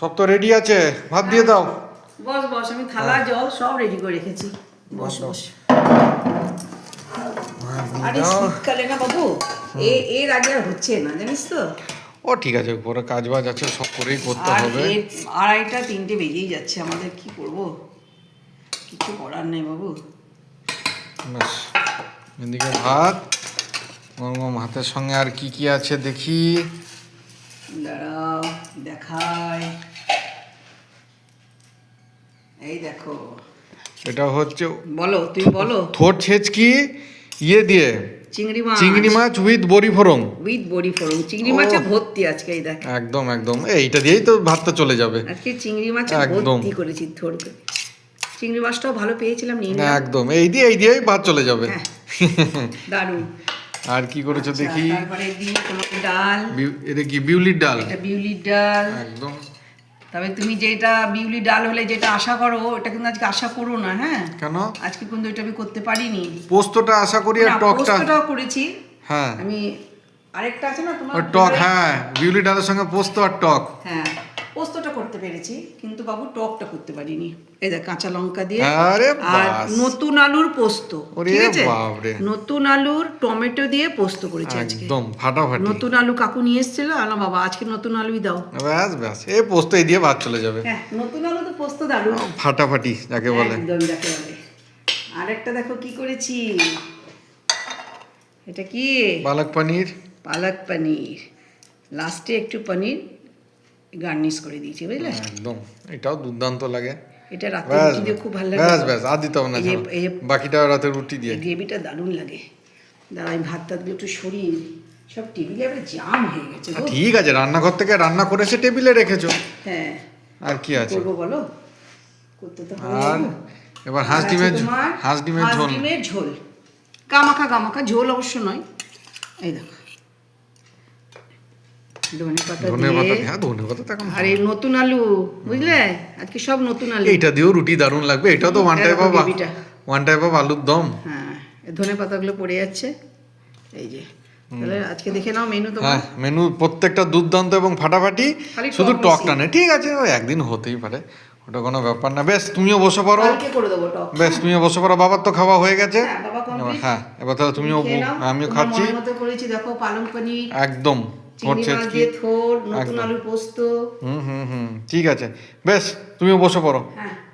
সব তো রেডি আছে? ভাত দিয়ে দাও। বস বস আমি থালা জল সব রেডি করে রেখেছি। বস বস আরে শীতকালে না বাবু এ এর আগে আর হচ্ছে না জানিস তো? ও ঠিক আছে পরে কাজ বাজ আছে সব করেই করতে হবে। আড়াইটা তিনটে বেজেই যাচ্ছে আমাদের কি করব? কিছু করার নেই বাবু। ব্যাস এদিকে ভাত গরম ভাতের সঙ্গে আর কি কি আছে দেখি। দাঁড়াও দেখায় এই দেখো। এটা হচ্ছে বলো তুমি বলো। থোর ছেচকি ইয়ে দিয়ে। চিংড়ি মাছ। চিংড়ি মাছ উইথ বড়ি ফোড়ং উইথ বড়ি ফোড়ন। চিংড়ি মাছে ভর্তি আজকে এই দেখ। একদম একদম। এইটা দিয়েই তো ভাতটা চলে যাবে। আজকে চিংড়ি মাছে। ভর্তি করেছি থোর চিংড়ি মাছটাও ভালো পেয়েছিলাম নিয়ে। একদম। এই দিয়ে এই দিয়েই ভাত চলে যাবে। হ্যাঁ। দারুণ। আর কি করেছ আচ্ছা, দেখি? তারপরে দিই তোমাকে ডাল। এটা কি বিউলির ডাল? এটা বিউলির ডাল। একদম। তবে তুমি যেটা বিউলি ডাল হলে যেটা আশা করো এটা কিন্তু আজকে আশা করো না হ্যাঁ? কেন? আজকে কিন্তু এটা আমি করতে পারিনি। পোস্তটা আশা করি আর টকটা। পোস্তটাও করেছি। হ্যাঁ। আমি আরেকটা আছে না তোমার টক হ্যাঁ বিউলি ডালের সঙ্গে পোস্ত আর টক। হ্যাঁ। পোস্তটা করতে পেরেছি কিন্তু বাবু টকটা করতে পারিনি। এই দেখ কাঁচা লঙ্কা দিয়ে আরে নতুন আলুর পোস্ত ঠিক আছে? নতুন আলুর টমেটো দিয়ে পোস্ত করেছি আজকে। একদম ফাটাফাটি। নতুন আলু কাকু নিয়ে এসেছিল আলো বাবা আজকে নতুন আলুই দাও। ব্যাস ব্যাস এই পোস্ত এই দিয়ে ভাত চলে যাবে। হ্যাঁ নতুন আলু তো পোস্ত দারুণ। ফাটাফাটি যাকে বলে। একদম যাকে বলে। আরেকটা দেখো কি করেছি। এটা কি? পালক পনির। পালক পনির। লাস্টে একটু পনির। গার্নিশ করে দিয়েছি বুঝলে? একদম এটাও দুর্দান্ত লাগে। এটা রাতে রুটি দিয়ে খুব ভালো লাগে। ব্যাস ব্যাস আর দিতে না বাকিটা রাতে রুটি দিয়ে। গ্রেভিটা দারুণ লাগে। দাঁড়া আমি ভাত টাতগুলো একটু সরিয়ে সব টেবিলে আবার জাম হয়ে গেছে ঠিক আছে রান্নাঘর থেকে রান্না করেছে টেবিলে রেখেছো। হ্যাঁ। আর কি আছে? করব বলো? করতে তো আর এবার হাঁস ডিমের তোমার হাঁস ডিমের ঝোল। ডিমের ঝোল। গামাখা গামাখা ঝোল অবশ্য নয়। এই দেখো। ধনে পাতা দিয়ে। হ্যাঁ ধনে পাতা তো এখন আর এই নতুন আলু বুঝলে? আজকে সব নতুন আলু। এইটা দিয়েও রুটি দারুণ লাগবে এটাও তো one type of one type of আলুর দম। হ্যাঁ এই ধনে পাতাগুলো পড়ে যাচ্ছে। এই যে তাহলে আজকে দেখে নাও মেনু তোমার। হ্যাঁ মেনু প্রত্যেকটা দুর্দান্ত এবং ফাটাফাটি শুধু টকটা নেই ঠিক আছে ওই একদিন হতেই পারে ওটা কোনো ব্যাপার না। বেশ তুমিও বসে টক। বেশ তুমিও বসে পড়ো বাবার তো খাওয়া হয়ে গেছে। হ্যাঁ। হ্যাঁ এবার তাহলে তুমিও আমিও খাচ্ছি। দেখো পালং পনির। একদম। চিংড়ি হচ্ছে মাছ দিয়ে থোর নতুন একদম। পোস্ত। হুম হুম হুম। ঠিক আছে। বেশ তুমিও বসে পড়ো। হ্যাঁ।